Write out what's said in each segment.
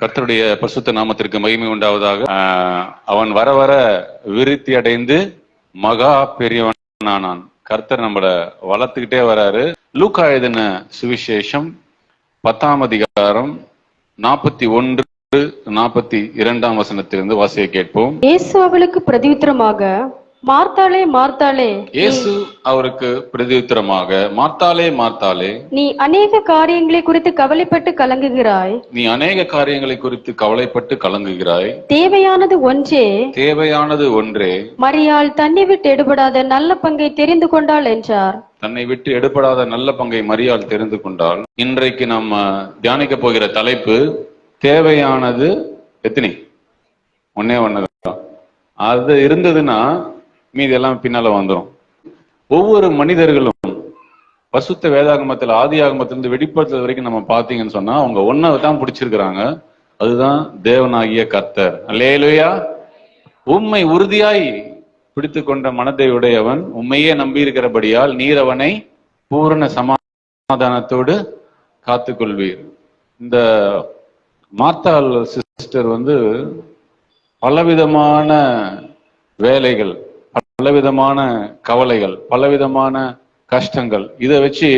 கர்த்தருடைய பசுத்த நாமத்திற்கு மகிமை உண்டாவதாக. அவன் வர வர விருத்தி அடைந்து மகா பெரியவனானான். கர்த்தர் நம்மள வளர்த்துக்கிட்டே வராரு. லூக்கா எழுதின சுவிசேஷம் பத்தாம் அதிகாரம் நாற்பத்தி ஒன்று நாற்பத்தி இரண்டாம் வசனத்திலிருந்து வாசியை கேட்போம். இயேசு அவளுக்கு பிரதியுத்தரமாக மார்த்தாளே மார்த்தாளே இயேசு அவருக்கு பிரதியுத்தரமாக மார்த்தாலே மார்த்தாலே நீ அநேக காரியங்களை குறித்து கவலைப்பட்டு கலங்குகிறாய். நீ அநேக காரியங்களை குறித்து கவலைப்பட்டு கலங்குகிறாய். தேவையானது ஒன்றே தேவையானது ஒன்றே மரியாள் தன்னை விட்டு எடுபடாத நல்ல பங்கை தெரிந்து கொண்டாள் என்றார். தன்னை விட்டு எடுபடாத நல்ல பங்கை மரியாள் தெரிந்து கொண்டால் இன்றைக்கு நம்ம தியானிக்க போகிற தலைப்பு தேவையானது எத்தனை? ஒன்னே ஒண்ணுதான். அது இருந்ததுன்னா மீதி எல்லாம் பின்னால வந்துரும். ஒவ்வொரு மனிதர்களும் பசுத்த வேதாகமத்தில் ஆதி ஆகமத்திலிருந்து வெளிப்படுத்துறது வரைக்கும் நம்ம பார்த்தீங்கன்னு சொன்னா அவங்க ஒன்னை தான் பிடிச்சிருக்கிறாங்க. அதுதான் தேவனாகிய கர்த்தர். அல்லேலுயா. உண்மை உறுதியாய் பிடித்து கொண்ட மனதை உடையவன் உண்மையே நம்பி இருக்கிறபடியால் நீர் அவனை பூரண சமாதானத்தோடு காத்துக்கொள்வீர். இந்த மார்த்தாள் சிஸ்டர் வந்து பலவிதமான வேலைகள் பலவிதமான கவலைகள் பலவிதமான கஷ்டங்கள் இதை வச்சு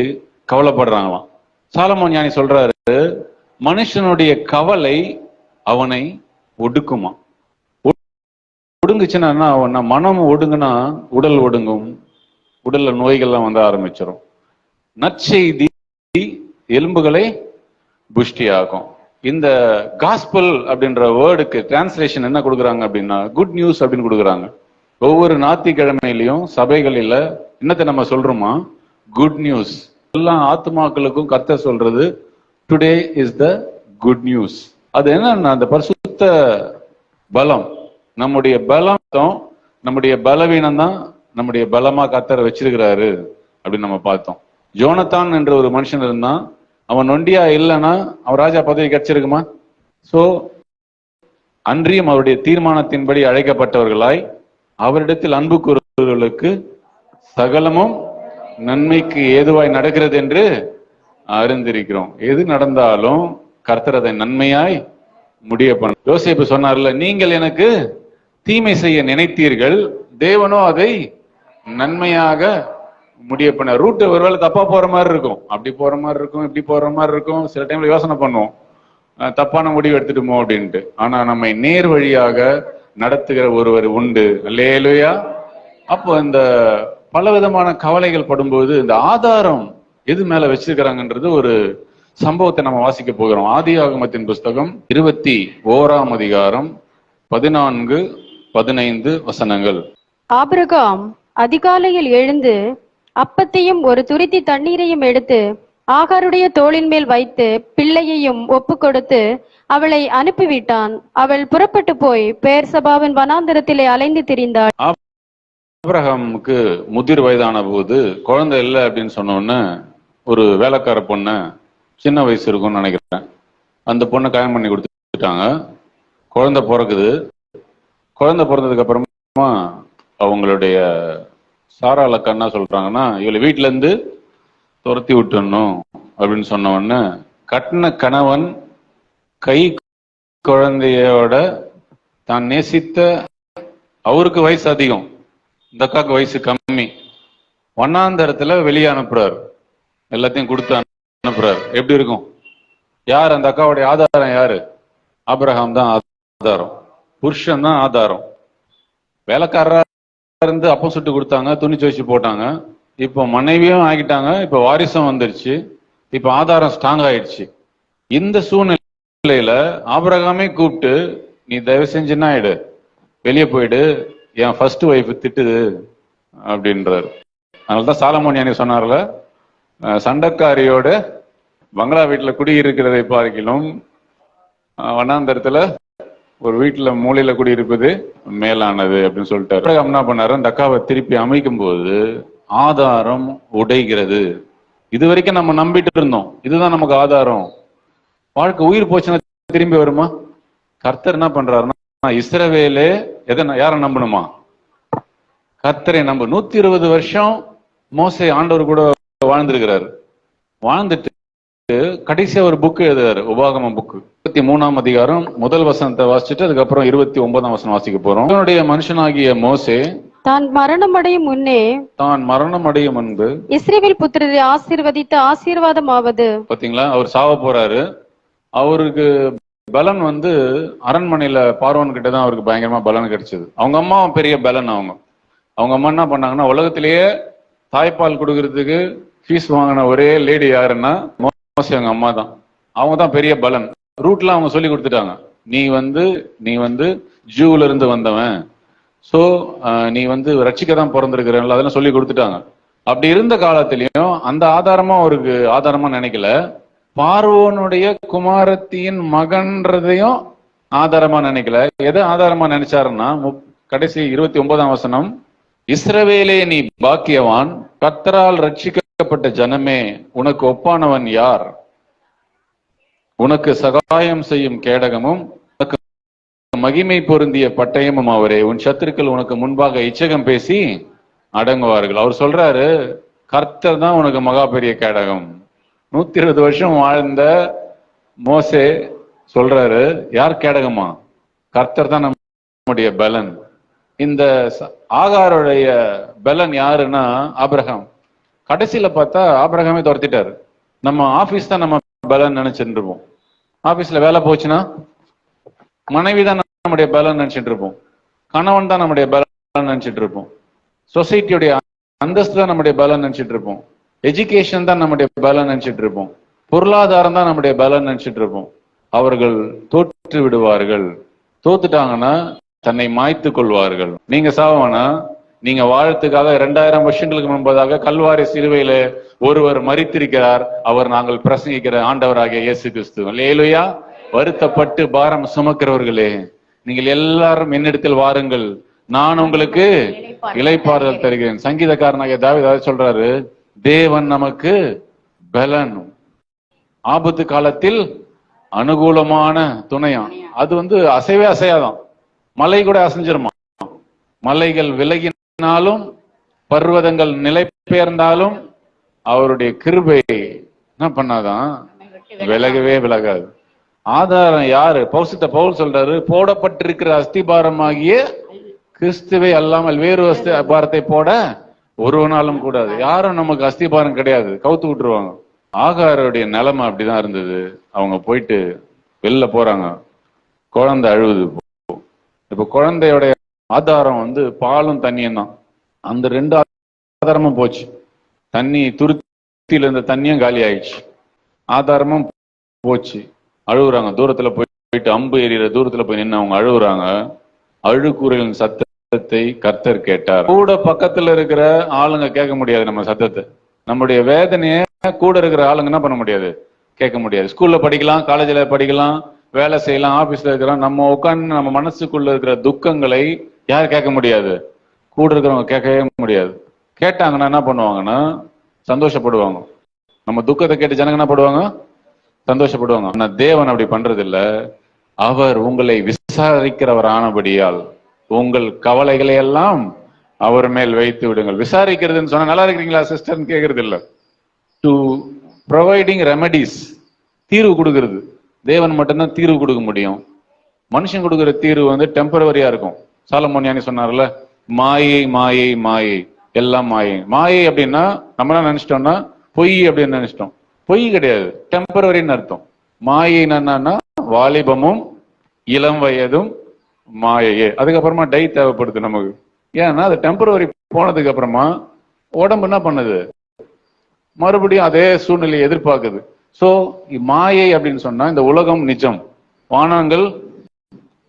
கவலைப்படுறாங்களாம். சாலமோன் ஞானி சொல்றாரு மனுஷனுடைய கவலை அவனை ஒடுக்குமா ஒடுங்குச்சுன்னா என்ன ஆகும்னா மனம் ஒடுங்குனா உடல் ஒடுங்கும். உடல்ல நோய்கள்லாம் வந்து ஆரம்பிச்சிடும் நற்செய்தி எலும்புகளை புஷ்டியாகும் இந்த காஸ்பல் அப்படின்ற வேர்டுக்கு டிரான்ஸ்லேஷன் என்ன கொடுக்குறாங்க அப்படின்னா குட் நியூஸ் அப்படின்னு கொடுக்குறாங்க. ஒவ்வொரு ஞாயிற்றுக்கிழமையிலையும் சபைகளில் என்னத்தை நம்ம சொல்றோமா? குட் நியூஸ் எல்லா ஆத்மாக்களுக்கும் கத்த சொல்றது today is the good news அது என்னன்னா அந்த பரிசுத்த பலம் நம்முடைய பலம் நம்முடைய பலவீனம் தான் நம்முடைய பலமா கத்தரை வச்சிருக்கிறாரு அப்படின்னு நம்ம பார்த்தோம். ஜோனத்தான் என்ற ஒரு மனுஷன் இருந்தான். அவன் நொண்டியா இல்லைன்னா அவன் ராஜா பதவி கிடைச்சிருக்குமா? சோ அன்றியும் அவருடைய தீர்மானத்தின்படி அழைக்கப்பட்டவர்களாய் அவரிடத்தில் அன்பு கூறுவர்களுக்கு சகலமும் நன்மைக்கு ஏதுவாய் நடக்கிறது என்று அறிந்திருக்கிறோம். எது நடந்தாலும் கர்த்தர் அதை நன்மையாய் முடிய பண்ண யோசேப்பு சொன்னார்ல நீங்கள் எனக்கு தீமை செய்ய நினைத்தீர்கள் தேவனோ அதை நன்மையாக முடிய பண்ண ரூட் ஒருவேளை தப்பா போற மாதிரி இருக்கும். அப்படி போற மாதிரி இருக்கும் இப்படி போற மாதிரி இருக்கும். சில டைம்ல யோசனை பண்ணுவோம். தப்பான முடிவு எடுத்துட்டுமோ அப்படின்ட்டு. ஆனா நம்மை நேர் வழியாக நடத்துகிற ஒருவர் உண்டு. லேலுயா அப்போ இந்த பலவிதமான கவலைகள் படும்போது இந்த ஆதாரம் எது மேல வச்சிருக்கிறாங்கன்றது ஒரு சம்பவத்தை நம்ம வாசிக்க போகிறோம். ஆதி ஆகமத்தின் புஸ்தகம் இருபத்தி ஓராம் அதிகாரம் பதினான்கு பதினைந்து வசனங்கள். ஆபிரகாம் அதிகாலையில் எழுந்து அப்பத்தையும் ஒரு துருத்தி தண்ணீரையும் எடுத்து ஆகாருடைய தோளின் மேல் வைத்து பிள்ளையையும் ஒப்பு கொடுத்து அவளை அனுப்பிவிட்டான். அவள் புறப்பட்டு போய் பேர் சபாவின் வனாந்திரத்திலே அலைந்து திரிந்தாள். ஆபிரகாமுக்கு முதிர் வயதான போது குழந்தை இல்லை அப்படின்னு சொன்னோன்னு ஒரு வேலைக்கார பொண்ணை சின்ன வயசு இருக்கும்னு நினைக்கிறேன். அந்த பொண்ணை கல்யாணம் பண்ணி கொடுத்துட்டாங்க. குழந்தை பிறக்குது. குழந்தை பிறந்ததுக்கு அப்புறமா அவங்களுடைய சாரா லக்கா சொல்றாங்கன்னா இவளை வீட்டிலேருந்து துரத்தி விட்டுடணும் அப்படின்னு சொன்ன உடனே கட்டின கணவன் கை குழந்தையோட தான் நேசித்த அவருக்கு வயசு அதிகம். இந்த அக்காவுக்கு வயசு கம்மி. ஒன்னாந்தரத்துல வெளியே அனுப்புறாரு. எல்லாத்தையும் கொடுத்து அனுப்புறாரு. எப்படி இருக்கும்? யார் அந்த அக்காவுடைய ஆதாரம் யாரு? ஆபிரகாம் தான் ஆதாரம். புருஷன் தான் ஆதாரம். வேலைக்காரரா இருந்து அப்பம் சுட்டு கொடுத்தாங்க துணி துவைச்சு போட்டாங்க. இப்போ மனைவியும் ஆகிட்டாங்க. இப்போ வாரிசும் வந்துருச்சு. இப்போ ஆதாரம் ஸ்ட்ராங் ஆயிடுச்சு. இந்த சூழ்நிலை சூழ்நிலையில ஆபரகாமே கூப்பிட்டு நீ தயவு செஞ்சு என்ன ஆயிடு? வெளியே போயிடு. என் ஃபர்ஸ்ட் ஒய்ஃப் திட்டுது. அப்படின்றாரு. அதனால தான் சாலமோன் ஞானி சொன்னார்ல சண்டக்காரியோட பங்களா வீட்டுல குடியிருக்கிறதை பார்க்கிலும் வண்ணாந்தரத்தில் வண்ணாந்தரத்துல ஒரு வீட்டுல மூலையில குடியிருப்பது மேலானது அப்படின்னு சொல்லிட்டாரு. அப்புறம் என்ன பண்ணாரு? அந்த அக்காவை திருப்பி அமைக்கும் போது ஆதாரம் உடைகிறது. இது வரைக்கும் நம்ம நம்பிட்டு இருந்தோம். இதுதான் நமக்கு ஆதாரம். வாழ்க்கை உயிர் போச்சுன்னா திரும்பி வருமா? கர்த்தர் என்ன பண்றாருன்னா இஸ்ரவேலே எதை யாரை நம்பணுமா? கர்த்தரை நம்ப. நூத்தி இருபது வருஷம் மோசே ஆண்டவர் கூட வாழ்ந்திருக்கிறாரு. வாழ்ந்துட்டு கடைசியா ஒரு புக் எழுதுறாரு உபாகம புக் இருபத்தி மூணாம் அதிகாரம் முதல் வசனத்தை வாசிச்சுட்டு அதுக்கப்புறம் இருபத்தி ஒன்பதாம் வசனம் வாசிக்க போறோம். அவனுடைய மனுஷனாகிய மோசே தான் மரணமடையும் முன்னே தான் மரணம் அடையும் முன்பு இஸ்ரேவேல் புத்திரரை ஆசீர்வதித்த ஆசீர்வாதமாவது. பாத்தீங்களா? அவர் சாவ போறாரு. அவருக்கு பலன் வந்து அரண்மனையில பார்வன் கிட்ட தான் அவருக்கு பயங்கரமா பலன் கிடைச்சது. அவங்க அம்மா பெரிய பலன் அவங்க. அவங்க அம்மா என்ன பண்ணாங்கன்னா உலகத்திலேயே தாய்ப்பால் கொடுக்கறதுக்கு ஃபீஸ் வாங்கின ஒரே லேடி யாருன்னா மோசி அவங்க அம்மா தான். அவங்க தான் பெரிய பலன். ரூட்ல அவங்க சொல்லி கொடுத்துட்டாங்க. நீ வந்து நீ வந்து ஜூல இருந்து வந்தவன். ஸோ நீ வந்து ரட்சிக்க தான் பிறந்திருக்கிறல்ல அதெல்லாம் சொல்லி கொடுத்துட்டாங்க. அப்படி இருந்த காலத்திலையும் அந்த ஆதாரமா அவருக்கு ஆதாரமா நினைக்கல. பார்வோனுடைய குமாரத்தியின் மகன்றதையும் ஆதாரமா நினைக்கல. எதை ஆதாரமா நினைச்சாருன்னா கடைசி இருபத்தி ஒன்பதாம் வசனம் இஸ்ரவேலே நீ பாக்கியவான் கத்தரால் ரட்சிக்கப்பட்ட ஜனமே உனக்கு ஒப்பானவன் யார்? உனக்கு சகாயம் செய்யும் கேடகமும் உனக்கு மகிமை பொருந்திய பட்டயமும் அவரே. உன் சத்துருக்கள் உனக்கு முன்பாக இச்சகம் பேசி அடங்குவார்கள். அவர் சொல்றாரு கர்த்தர் தான் உனக்கு மகா பெரிய கேடகம். நூத்தி இருபது வருஷம் வாழ்ந்த மோசே சொல்றாரு யார் கேடகமா? கர்த்தர் தான் நம்முடைய பலன். இந்த ஆகாரோடைய ஆகாருடைய பலன் யாருன்னா ஆபிரகாம். கடைசியில பார்த்தா ஆபிரகாமே துரத்திட்டாரு. நம்ம ஆபீஸ் தான் நம்ம பலன் நினைச்சிட்டு இருப்போம் ஆபீஸ்ல வேலை போச்சுன்னா மனைவி தான் நம்முடைய பலன் நினைச்சிட்டு இருப்போம் கணவன் தான் நம்முடைய பலன் நினைச்சிட்டு இருப்போம் சொசைட்டியுடைய அந்தஸ்து தான் நம்முடைய பலன் நினைச்சிட்டு இருப்போம் எஜுகேஷன் தான் நம்முடைய பலன் நினைச்சிட்டு இருப்போம். பொருளாதாரம் தான் நம்முடைய பலன் நினைச்சிட்டு இருப்போம். அவர்கள் தோற்று விடுவார்கள். தோத்துட்டாங்கன்னா தன்னை மாய்த்து கொள்வார்கள். நீங்க சாவனா? நீங்க வாழத்துக்காக இரண்டாயிரம் வருஷங்களுக்கு முன்பதாக கல்வாரி சிலுவையில ஒருவர் மரித்திருக்கிறார் அவர் நாங்கள் பிரசங்கிக்கிற ஆண்டவராகிய இயேசு கிறிஸ்து. லேலுயா வருத்தப்பட்டு பாரம் சுமக்கிறவர்களே நீங்கள் எல்லாரும் என்னிடத்தில் வாருங்கள். நான் உங்களுக்கு இலைப்பாறுதல் தருகிறேன். சங்கீதக்காரனாகிய தாவீது சொல்றாரு. தேவன் நமக்கு பலன். ஆபத்து காலத்தில் அனுகூலமான துணையாம் அது வந்து அசைவே அசையாதான். மலை கூட அசைஞ்சிருமா? மலைகள் விலகினாலும் பர்வதங்கள் நிலை பெயர்ந்தாலும் அவருடைய கிருபை என்ன பண்ணாதான்? விலகவே விலகாது. ஆதாரம் யாரு? பௌசித்த பவுல் சொல்றாரு போடப்பட்டிருக்கிற அஸ்திபாரமாகிய கிறிஸ்துவை அல்லாமல் வேறு அஸ்திபாரத்தை போட ஒருவனாலும் கூடாது யாரும் நமக்கு அஸ்திபாரம் கிடையாது. கவுத்து விட்டுருவாங்க. ஆகாருடைய நிலைமை அப்படிதான் இருந்தது. அவங்க போயிட்டு வெளில போறாங்க. குழந்தை அழுவுது இப்போ. இப்ப ஆதாரம் வந்து பாலும் தண்ணியும் தான். அந்த ரெண்டு ஆதாரமும் போச்சு. தண்ணி துருத்தியில இருந்த தண்ணியும் காலி ஆயிடுச்சு. ஆதாரமும் போச்சு. அழுகுறாங்க. தூரத்துல போய் போயிட்டு அம்பு எறிகிற தூரத்துல போய் நின்று அவங்க அழுகுறாங்க. அழுகுறையின் சத்தத்தை கர்த்தர் கேட்டார். கூட பக்கத்துல இருக்கிற ஆளுங்க கேட்க முடியாது நம்ம சத்தத்தை. நம்முடைய வேதனைய கூட இருக்கிற ஆளுங்க என்ன பண்ண முடியாது? கேட்க முடியாது. ஸ்கூல்ல படிக்கலாம் காலேஜ்ல படிக்கலாம் வேலை செய்யலாம் ஆபீஸ்ல இருக்கிறோம் நம்ம உட்காந்து நம்ம மனசுக்குள்ள இருக்கிற துக்கங்களை யார் கேட்க முடியாது? கூட இருக்கிறவங்க கேட்கவே முடியாது. கேட்டாங்கன்னா என்ன பண்ணுவாங்கன்னா சந்தோஷப்படுவாங்க. நம்ம துக்கத்தை கேட்டு ஜனங்க என்ன பண்ணுவாங்க? சந்தோஷப்படுவாங்க. ஆனா தேவன் அப்படி பண்றது இல்ல அவர் உங்களை விசாரிக்கிறவர் ஆனபடியால் உங்கள் கவலைகளை எல்லாம் அவர் மேல் வைத்து விடுங்கள். விசாரிக்கிறதுன்னு சொன்னா நல்லா இருக்கிறீங்களா சிஸ்டர்னு கேக்குறது இல்ல டு ப்ரொவைடிங் ரெமடிஸ் தீர்வு கொடுக்கறது. தேவன் மட்டும்தான் தீர்வு கொடுக்க முடியும். மனுஷன் கொடுக்குற தீர்வு வந்து டெம்பரவரியா இருக்கும். சாலமோனியானி சொன்னார்ல மாயை மாயை மாயை எல்லாம் மாயை. மாயை அப்படின்னா நம்ம என்ன நினைச்சிட்டோம்னா பொய் அப்படின்னு நினைச்சிட்டோம். பொய் கிடையாது டெம்பரவரின்னு அர்த்தம். மாயை என்னன்னா வாலிபமும் இளம் வயதும் மாயையே. அதுக்கப்புறமா டை தேவைப்படுது நமக்கு. ஏன்னா அது டெம்பரவரி போனதுக்கு அப்புறமா உடம்பு என்ன பண்ணுது? மறுபடியும் அதே சூழ்நிலையை எதிர்பார்க்குது. சோ மாயை அப்படின்னு சொன்னா இந்த உலகம் நிஜம். வானங்கள்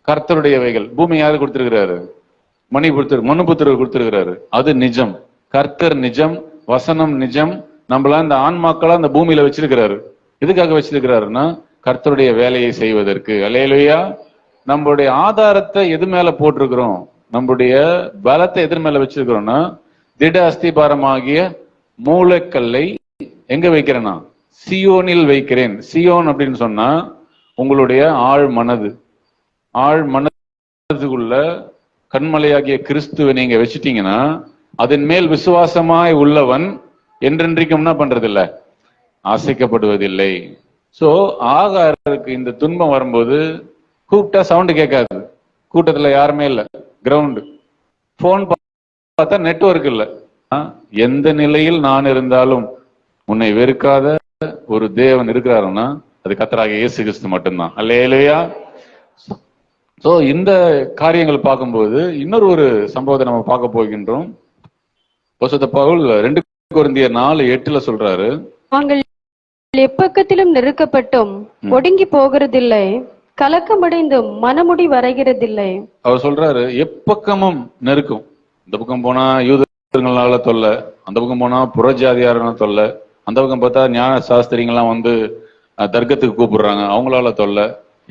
கர்த்தருடையவைகள். பூமி யாரு கொடுத்திருக்கிறாரு? மணி கொடுத்திரு மனு புத்திரர் கொடுத்திருக்கிறாரு. அது நிஜம். கர்த்தர் நிஜம் வசனம் நிஜம். நம்மள இந்த ஆன்மாக்களா அந்த பூமியில வச்சிருக்கிறாரு. எதுக்காக வச்சிருக்கிறாருன்னா கர்த்தருடைய வேலையை செய்வதற்கு. அலையலையா நம்மளுடைய ஆதாரத்தை எது மேல போட்டிருக்கிறோம்? நம்முடைய பலத்தை எதிர் மேல வச்சிருக்கிறோம்னா திட அஸ்திபாரமாகிய மூலக்கல்லை எங்க வைக்கிறேன்னா? சியோனில் வைக்கிறேன். சியோன் அப்படின்னு சொன்னா உங்களுடைய ஆழ் மனது. ஆழ் மனதுக்குள்ள கண்மலையாகிய கிறிஸ்துவை நீங்க வச்சுட்டீங்கன்னா அதன் மேல் விசுவாசமாய் உள்ளவன் என்றென்றைக்கும் என்ன பண்றதில்ல? ஆசைக்கப்படுவதில்லை. சோ ஆகாருக்கு இந்த துன்பம் வரும்போது கூப்பிட்டா சவுண்ட் கேட்காது. கூட்டத்துல யாருமே இல்ல. கிரவுண்ட் போன் பார்த்தா நெட்வொர்க் இல்ல. எந்த நிலையில் நான் இருந்தாலும் உன்னை வெறுக்காத ஒரு தேவன் இருக்கிறாருன்னா அது கத்தராக இயேசு கிறிஸ்து மட்டும்தான். அல்லேலூயா சோ இந்த காரியங்கள் பார்க்கும்போது இன்னொரு ஒரு சம்பவத்தை நம்ம பார்க்க போகின்றோம். பசுத்த பவுல் ரெண்டு குருந்தியர் நாலு எட்டுல சொல்றாரு. நாங்கள் எப்பக்கத்திலும் நெருக்கப்பட்டும். ஒடுங்கி போகிறதில்லை. கலக்கமடைந்து மனமுடி வரைகிறதில்லை. அவர் சொல்றாரு எப்பக்கமும் நெருக்கும். இந்த பக்கம் போனா யூதர்களால தொல்லை அந்த பக்கம் போனா புறஜாதியாரன தொல்லை அந்த பக்கம் பார்த்தா ஞான சாஸ்திரிங்கெல்லாம் வந்து தர்க்கத்துக்கு கூப்பிடுறாங்க அவங்களால தொல்லை.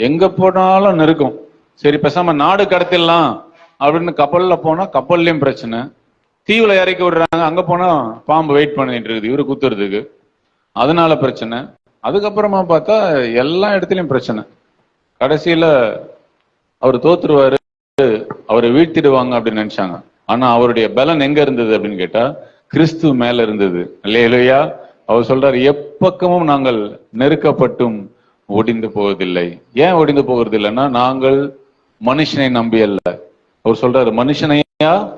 எங்க போனாலும் நெருக்கும். சரி பேசாம நாடு கடத்திடலாம் அப்படின்னு கப்பல்ல போனா கப்பல்லையும் பிரச்சனை. தீவுல இறக்கி விடுறாங்க அங்க போனா பாம்பு வெயிட் பண்ணிட்டு இருக்குது இவரு குத்துறதுக்கு. அதனால பிரச்சனை. அதுக்கப்புறமா பார்த்தா எல்லா இடத்துலயும் பிரச்சனை. கடைசியில அவர் தோத்துருவாரு அவரை வீழ்த்திடுவாங்க அப்படின்னு நினைச்சாங்க. ஆனா அவருடைய பலன் எங்க இருந்தது அப்படின்னு கேட்டா கிறிஸ்து மேல இருந்தது. இல்லையா அவர் சொல்றாரு எப்பக்கமும் நாங்கள் நெருக்கப்பட்டும் ஒடிந்து போவதில்லை. ஏன் ஒடிந்து போகிறது இல்லைன்னா நாங்கள் மனுஷனை நம்பி அல்ல. அவர் சொல்றாரு மனுஷனையா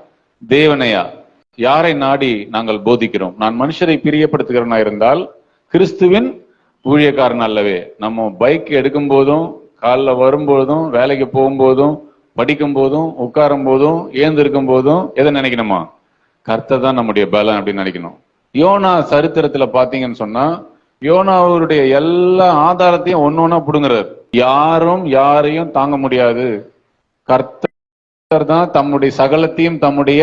தேவனையா? யாரை நாடி நாங்கள் போதிக்கிறோம்? நான் மனுஷரை பிரியப்படுத்துகிறவனா இருந்தால் கிறிஸ்துவின் ஊழியக்காரன் அல்லவே. நம்ம பைக் எடுக்கும் போதும் காலைல வரும்போதும் வேலைக்கு போகும்போதும் படிக்கும் போதும் உட்காரும் போதும் ஏந்திருக்கும் போதும் எதை நினைக்கணுமா? கர்த்தர் தான் நம்முடைய பலன் அப்படின்னு நினைக்கணும். யோனா சரித்திரத்துல பாத்தீங்கன்னு சொன்னா யோனா அவருடைய எல்லா ஆதாரத்தையும் ஒண்ணு ஒண்ணா புடுங்குறாரு. யாரும் யாரையும் தாங்க முடியாது. கர்த்தர் தான் தம்முடைய சகலத்தையும் தம்முடைய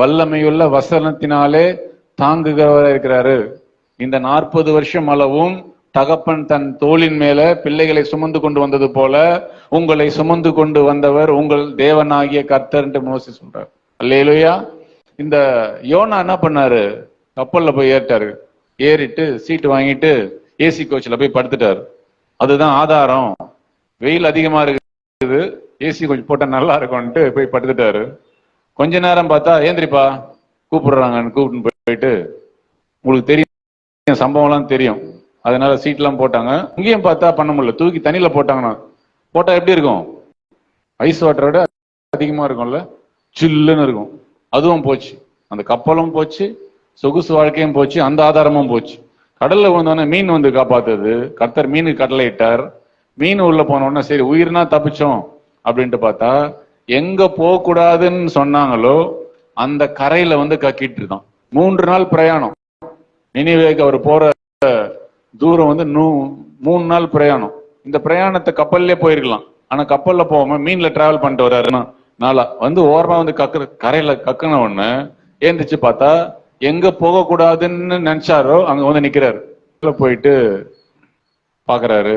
வல்லமையுள்ள வசனத்தினாலே தாங்குகிறவராக இருக்கிறாரு. இந்த நாற்பது வருஷம் அளவும் தகப்பன் தன் தோளின் மேல பிள்ளைகளை சுமந்து கொண்டு வந்தது போல உங்களை சுமந்து கொண்டு வந்தவர் உங்கள் தேவனாகிய கர்த்தர் என்று மோசி சொல்றார். அல்லேலூயா. இந்த யோனா என்ன பண்ணாரு? கப்பல்ல போய் ஏறிட்டாரு. ஏறிட்டு சீட்டு வாங்கிட்டு ஏசி கோச்சில் போய் படுத்துட்டாரு. அதுதான் ஆதாரம். வெயில் அதிகமா இருக்குது. ஏசி கொஞ்சம் போட்டா நல்லா இருக்கும்ட்டு போய் படுத்துட்டாரு. கொஞ்ச நேரம் பார்த்தா ஏந்திரிப்பா கூப்பிடுறாங்கன்னு கூப்பிட்டு போயிட்டு உங்களுக்கு தெரியும் சம்பவம்லாம் தெரியும். அதனால சீட்லாம் போட்டாங்க. இங்கேயும் பார்த்தா பண்ண முடியல. தூக்கி தண்ணியில போட்டாங்கன்னா போட்டா எப்படி இருக்கும்? ஐஸ் வாட்டரை விட அதிகமா இருக்கும்ல? சில்லுன்னு இருக்கும். அதுவும் போச்சு. அந்த கப்பலும் போச்சு சொகுசு வாழ்க்கையும் போச்சு அந்த ஆதாரமும் போச்சு. கடல்ல விழுந்தோடனே மீன் வந்து காப்பாத்துது. கர்த்தர் மீனுக்கு கடலை இட்டார் மீன் உள்ள போன உடனே சரி உயிர்னா தப்பிச்சோம் அப்படின்ட்டு பார்த்தா எங்க போக கூடாதுன்னு சொன்னாங்களோ அந்த கரையில வந்து கக்கிட்டு இருக்கான் மூன்று நாள் பிரயாணம். நினைவேக்கு அவர் போற தூரம் வந்து நூ மூணு நாள் பிரயாணம். இந்த பிரயாணத்தை கப்பல்லே போயிருக்கலாம். ஆனால் கப்பலில் போகாம மீனில் ட்ராவல் பண்ணிட்டு வர்றாருன்னா நாளா. வந்து ஓரமாக வந்து கக்குற கரையில் கக்குன ஒன்று ஏந்திரிச்சு பார்த்தா எங்கே போகக்கூடாதுன்னு நினச்சாரோ அங்கே வந்து நிற்கிறாரு போயிட்டு பார்க்குறாரு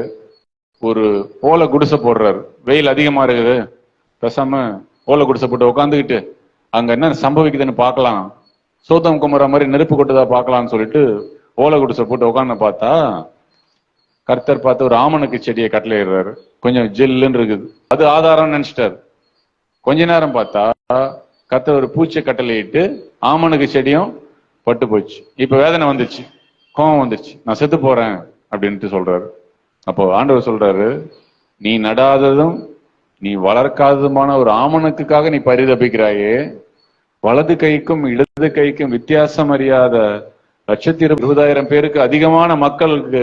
ஒரு ஓலை குடிசை போடுறாரு. வெயில் அதிகமாக இருக்குது. பேசாம ஓலை குடிசை போட்டு உட்காந்துக்கிட்டு அங்கே என்ன சம்பவிக்குதுன்னு பார்க்கலாம். சோதம் குமரா மாதிரி நெருப்பு கொட்டுதா பார்க்கலாம்னு சொல்லிட்டு ஓலை குடிசை போட்டு உட்காந்து பார்த்தா கர்த்தர் பார்த்து ஒரு ஆமணக்கு செடியை கட்டளையிடுறாரு. கொஞ்சம் ஜில்லுன்னு இருக்குது. அது ஆதாரம் நினைச்சிட்டாரு. கொஞ்ச நேரம் பார்த்தா கர்த்தர் ஒரு பூச்சை கட்டளையிட்டு ஆமனுக்கு செடியும் பட்டு போச்சு. இப்போ வேதனை வந்துச்சு. கோவம் வந்துச்சு. நான் செத்து போறேன் அப்படின்ட்டு சொல்றாரு. அப்போ ஆண்டவர் சொல்றாரு நீ நடாததும் நீ வளர்க்காததுமான ஒரு ஆமணக்குக்காக நீ பரிதபிக்கிறாயே. வலது கைக்கும் இடது கைக்கும் வித்தியாசம் அறியாத லட்சத்தி இருபதாயிரம் பேருக்கு அதிகமான மக்களுக்கு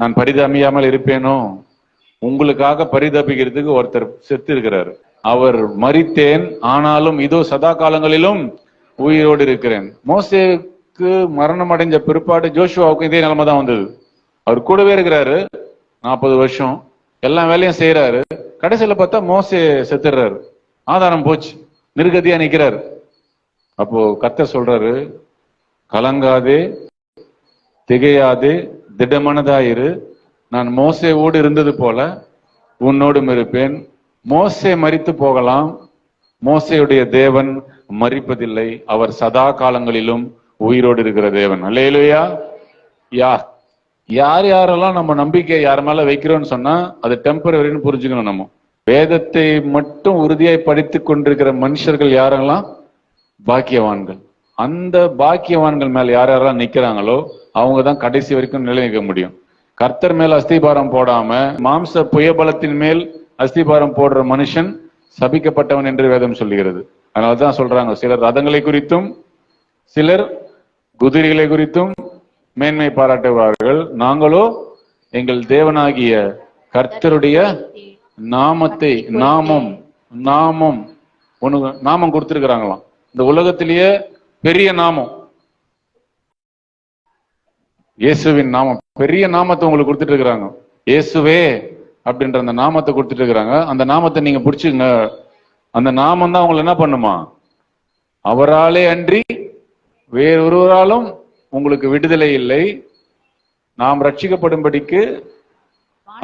நான் பரிதமியாமல் இருப்பேனோ? உங்களுக்காக பரிதபிக்கிறதுக்கு ஒருத்தர் செத்து இருக்கிறார். அவர் மறித்தேன் ஆனாலும் இதோ சதா காலங்களிலும் உயிரோடு இருக்கிறேன். மோசேக்கு மரணம் அடைஞ்ச பிற்பாடு ஜோஷுவாவுக்கும் இதே நிலைமை தான் வந்தது. அவர் கூடவே இருக்கிறாரு நாற்பது வருஷம். எல்லா வேலையும் செய்யறாரு கடைசியில பார்த்தா மோசே செத்துடுறாரு ஆதாரம் போச்சு. நிர்கதியா நிக்கிறாரு. அப்போ கத்த சொல்றாரு கலங்காதே திகையாதே திடமனதாயிரு. நான் மோசையோடு இருந்தது போல உன்னோடும் இருப்பேன். மோசே மறித்து போகலாம். மோசையுடைய தேவன் மறிப்பதில்லை அவர் சதா காலங்களிலும் உயிரோடு இருக்கிற தேவன். அல்லேலூயா. யா யார் யாரெல்லாம் நம்ம நம்பிக்கை யார் மேல வைக்கிறோம்னு சொன்னா அது டெம்பரவரின்னு புரிஞ்சுக்கணும் நம்ம. வேதத்தை மட்டும் உறுதியாய் படித்துக் கொண்டிருக்கிற மனுஷர்கள் யாரெல்லாம்? பாக்கியவான்கள். அந்த பாக்கியவான்கள் மேல யார் யாரெல்லாம் நிக்கிறாங்களோ அவங்க தான் கடைசி வரைக்கும் நிலைநிற்க முடியும். கர்த்தர் மேல் அஸ்திபாரம் போடாம மாம்ச புயபலத்தின் மேல் அஸ்திபாரம் போடுற மனுஷன் சபிக்கப்பட்டவன் என்று வேதம் சொல்லுகிறது. அதனாலதான் சொல்றாங்க சிலர் ரதங்களை குறித்தும் சிலர் குதிரைகளை குறித்தும் மேன்மை பாராட்டுவார்கள். நாங்களோ எங்கள் தேவனாகிய கர்த்தருடைய நாமத்தை நாமம் நாமம் ஒண்ணு நாமம் கொடுத்திருக்கிறாங்களாம். இந்த உலகத்திலேயே பெரிய நாமம். இயேசுவின் நாமம். பெரிய நாமத்தை உங்களுக்கு கொடுத்துட்டு இருக்கிறாங்க இயேசுவே அப்படின்ற அந்த நாமத்தை கொடுத்துட்டு இருக்கிறாங்க அந்த நாமத்தை நீங்க பிடிச்சுங்க அந்த நாமம் தான் உங்களை என்ன பண்ணுமா? அவராலே அன்றி வேறொருவராலும் உங்களுக்கு விடுதலை இல்லை. நாம் ரட்சிக்கப்படும்படிக்கு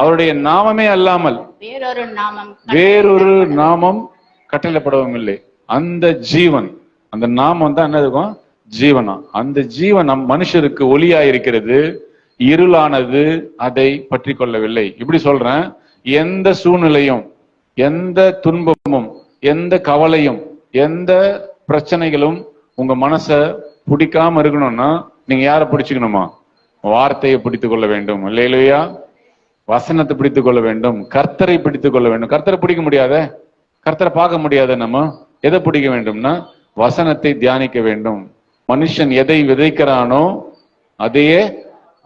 அவருடைய நாமமே அல்லாமல் வேறொரு நாமம் வேறொரு நாமம் கட்டளைப்படவும் இல்லை. அந்த ஜீவன் அந்த நாமம் தான் என்ன இருக்கும்? ஜீவனா. அந்த ஜீவன் நம் மனுஷருக்கு ஒளியா இருக்கிறது இருளானது அதை பற்றி கொள்ளவில்லை. இப்படி சொல்றேன். எந்த சூழ்நிலையும் எந்த துன்பமும் எந்த கவலையும் எந்த பிரச்சனைகளும் உங்க மனச பிடிக்காம இருக்கணும்னா நீங்க யாரை பிடிச்சுக்கணுமா? வார்த்தையை பிடித்து கொள்ள வேண்டும். இல்லையா? வசனத்தை பிடித்து கொள்ள வேண்டும். கர்த்தரை பிடித்து கொள்ள வேண்டும். கர்த்தரை பிடிக்க முடியாத? கர்த்தரை பார்க்க முடியாத நம்ம? எதை பிடிக்க வேண்டும்னா வசனத்தை தியானிக்க வேண்டும். மனுஷன் எதை விதைக்கிறானோ அதையே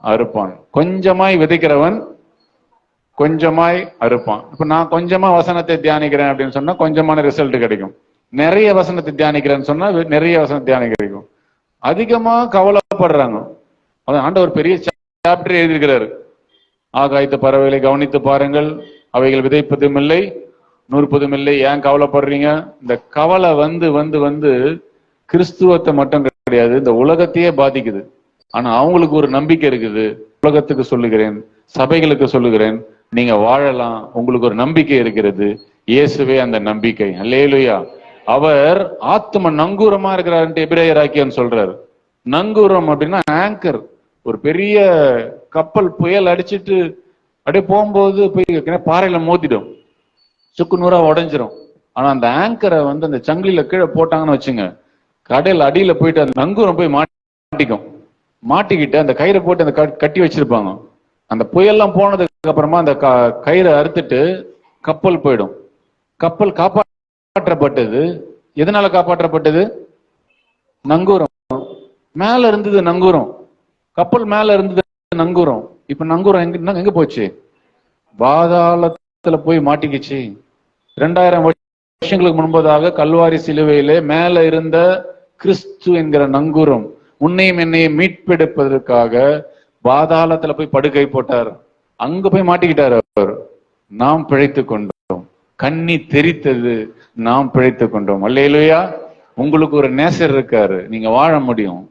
அறுப்பான். கொஞ்சமாய் விதைக்கிறவன் கொஞ்சமாய் அறுப்பான். இப்ப நான் கொஞ்சமா வசனத்தை தியானிக்கிறேன் அப்படின்னு சொன்னா கொஞ்சமான ரிசல்ட் கிடைக்கும். நிறைய வசனத்தை தியானிக்கிறேன்னு சொன்னா நிறைய வசனத்தை தியானம் கிடைக்கும். அதிகமா கவலைப்படுறாங்க. அதான் ஆண்டவர் பெரிய சாப்டர் எழுதியிருக்கிறாரு. ஆகாயத்து பறவைகளை கவனித்து பாருங்கள். அவைகள் விதைப்பதும் இல்லை. நூற்பதும் இல்லை ஏன் கவலைப்படுறீங்க? இந்த கவலை வந்து வந்து வந்து கிறிஸ்துவத்தை மட்டும் கிடையாது இந்த உலகத்தையே பாதிக்குது. ஆனா அவங்களுக்கு ஒரு நம்பிக்கை இருக்குது. உலகத்துக்கு சொல்லுகிறேன் சபைகளுக்கு சொல்லுகிறேன் நீங்க வாழலாம் உங்களுக்கு ஒரு நம்பிக்கை இருக்கிறது. இயேசுவே அந்த நம்பிக்கை. அல்லேலுயா. அவர் ஆத்ம நங்கூரமா இருக்கிறாருன்ட்டு எபிரேயராக்கியன்னு சொல்றாரு. நங்கூரம் அப்படின்னா ஆங்கர் ஒரு பெரிய கப்பல் புயல் அடிச்சிட்டு அப்படியே போகும்போது போய் பாறையில மோதிடும். சுக்கு நூறா உடஞ்சிரும். ஆனா அந்த ஆங்கரை வந்து அந்த சங்கிலியில கீழே போட்டாங்கன்னு வச்சுங்க கடையில் அடியில போயிட்டு அந்த நங்கூரம் போய் மாட்டிக்கும். மாட்டிக்கிட்டு அந்த கயிறை போட்டு அந்த கட்- கட்டி வச்சிருப்பாங்க. அந்த புயல்லாம் போனதுக்கு அப்புறமா அந்த க- கயிறை அறுத்துட்டு கப்பல் போயிடும். கப்பல் காப்பாற்றப்பட்டது. எதனால காப்பாற்றப்பட்டது? நங்கூரம். மேல இருந்தது நங்கூரம். கப்பல் மேல இருந்தது நங்கூரம். இப்ப நங்கூரம் எங்க எங்க போச்சு? பாதாளத்துல போய் மாட்டிக்கிச்சு. ரெண்டாயிரம் வருஷங்களுக்கு முன்பதாக கல்வாரி சிலுவையிலே மேல இருந்த கிறிஸ்து என்கிற நங்குரம் உன்னையும் என்னையும் மீட்பெடுப்பதற்காக பாதாளத்துல போய் படுக்கை போட்டார். அங்க போய் மாட்டிக்கிட்டார் அவர். நாம் பிழைத்து கொண்டோம். கண்ணி தெரித்தது நாம் பிழைத்து கொண்டோம். இல்லையா உங்களுக்கு ஒரு நேசர் இருக்காரு. நீங்க வாழ முடியும்.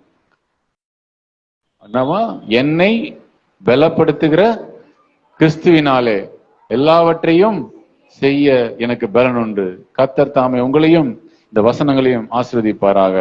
என்னவா என்னை பலப்படுத்துகிற கிறிஸ்துவினாலே எல்லாவற்றையும் செய்ய எனக்கு பலன் உண்டு. கத்தர் தாமே உங்களையும் இந்த வசனங்களையும் ஆசீர்வதிப்பாராக.